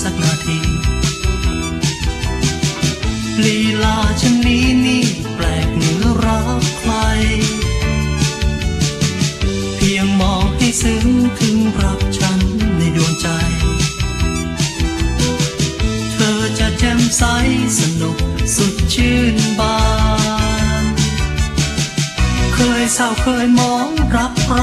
สักนาทีลีลาชนนี้นี่แปลกเหนือรักใคร เพียงมองให้ซึ้งถึงรับฉันในดวงใจ เธอจะแจ่มใสสนุกสุดชื่นบาน เคยเศร้าเคยมองรับร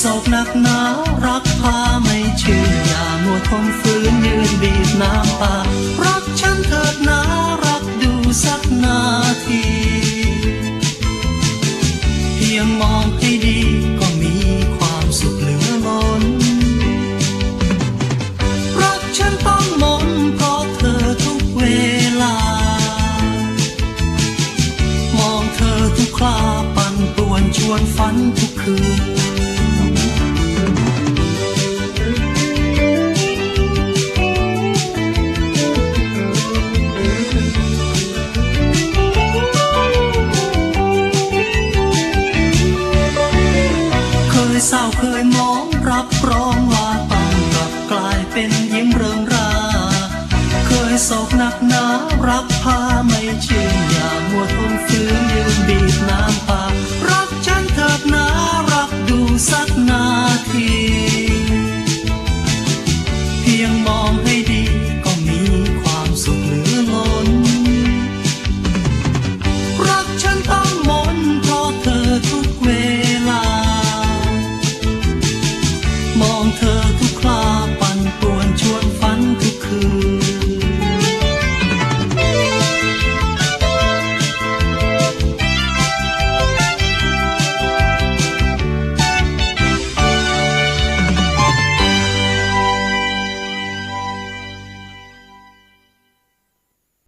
โศกหนักหนารักพาไม่ชื่นอย่ามัวทนฝืนยืนบีบน้ำตารักฉันเถิดนะรักดูสักนาที เพียงมองให้ดีก็มีความสุขเหลือล้นรักฉันต้องมนเพราะเธอทุกเวลา มองเธอทุกคราปั่นป่วนชวนฝันทุกคืน เศร้าเคยมองรับรองว่าต้องกลับกลายเป็นยิ้มเริงรา เคยโศกหนักหนารับพาไม่ชื่นอย่ามัวทนฟื้นยืนบีบน้ำตารักฉันเถิดนารักดูสักนาที เพียงมองให้ดี